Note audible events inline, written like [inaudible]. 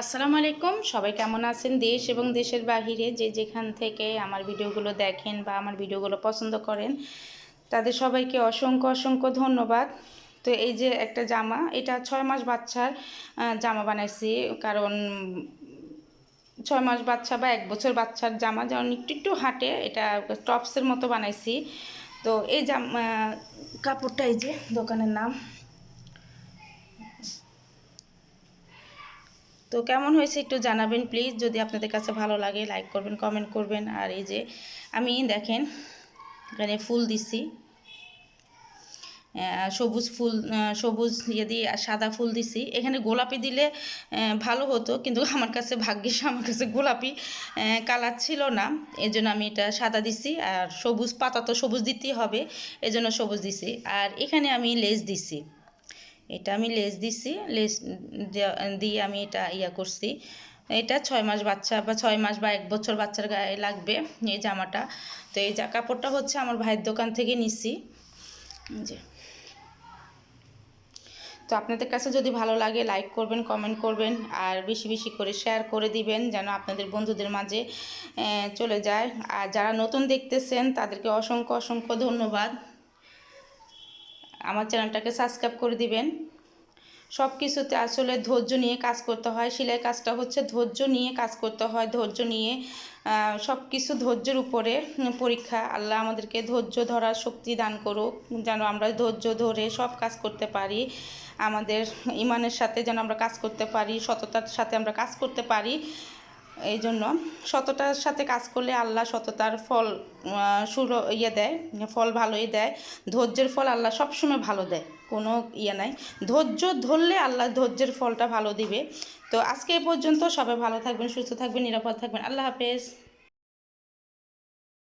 আসসালামু আলাইকুম। সবাই কেমন আছেন? দেশ এবং দেশের বাহিরে যে যেখান থেকে আমার ভিডিওগুলো দেখেন বা আমার ভিডিওগুলো পছন্দ করেন, তাদের সবাইকে অসংখ্য অসংখ্য ধন্যবাদ। তো এই যে একটা জামা, এটা ছয় মাস বাচ্চার জামা বানাইছি। কারণ ছয় মাস বাচ্চা বা এক বছর বাচ্চার জামা যেমন একটু একটু হাঁটে, এটা টপসের মতো বানাইছি। তো এই জামা কাপড়টা এই যে দোকানের নাম। তো কেমন হয়েছে একটু জানাবেন প্লিজ যদি আপনাদের কাছে ভালো লাগে লাইক করবেন কমেন্ট করবেন। আর এই যে আমি দেখেন, এখানে ফুল দিছি। সবুজ ফুল সবুজ ইয়ে সাদা ফুল দিছি। এখানে গোলাপি দিলে ভালো হতো, কিন্তু [laughs] আমার কাছে ভাগ্যিস আমার কাছে গোলাপি কালার ছিল না। এই জন্য আমি এটা সাদা দিছি। আর সবুজ পাতা তো সবুজ দিতেই হবে এই জন্য সবুজ দিছি। আর এখানে আমি লেজ দিছি। এটা আমি লেস দিছি, লেস দেয়া- আমি এটা ইয়া করছি। এটা ছয় মাস বাচ্চা বা ছয় মাস বা এক বছর বাচ্চার গায়ে লাগবে এই জামাটা। তো এই কাপড়টা হচ্ছে আমার ভাইয়ের দোকান থেকে নিছি। যে। তো আপনাদের কাছে যদি ভালো লাগে লাইক করবেন, কমেন্ট করবেন, আর বেশি বেশি করে শেয়ার করে দিবেন যেন আপনাদের বন্ধুদের মাঝে চলে যায়। আর যারা নতুন দেখতেছেন তাদেরকে অসংখ্য অসংখ্য ধন্যবাদ। আমার চ্যানেলটাকে সাবস্ক্রাইব করে দিবেন। সব কিছুতে আসলে ধৈর্য নিয়ে কাজ করতে হয়। সেলাই কাজটা হচ্ছে ধৈর্য নিয়ে কাজ করতে হয়। ধৈর্য নিয়ে সব কিছু ধৈর্যের উপরে পরীক্ষা। আল্লাহ আমাদেরকে ধৈর্য ধরার শক্তি দান করুক, যেন আমরা ধৈর্য ধরে সব কাজ করতে পারি। আমাদের ইমানের সাথে যেন আমরা কাজ করতে পারি, সততার সাথে আমরা কাজ করতে পারি। এই জন্য সততার সাথে কাজ করলে আল্লাহ সততার ফল সুর ইয়ে দেয়, ফল ভালোই দেয়। ধৈর্যের ফল আল্লাহ সবসময় ভালো দেয়, কোনো ইয়ে নাই। ধৈর্য ধরলে আল্লাহ ধৈর্যের ফলটা ভালো দিবে। তো আজকে এ পর্যন্ত সবাই ভালো থাকবেন, সুস্থ থাকবেন, নিরাপদ থাকবেন। আল্লাহ হাফেজ।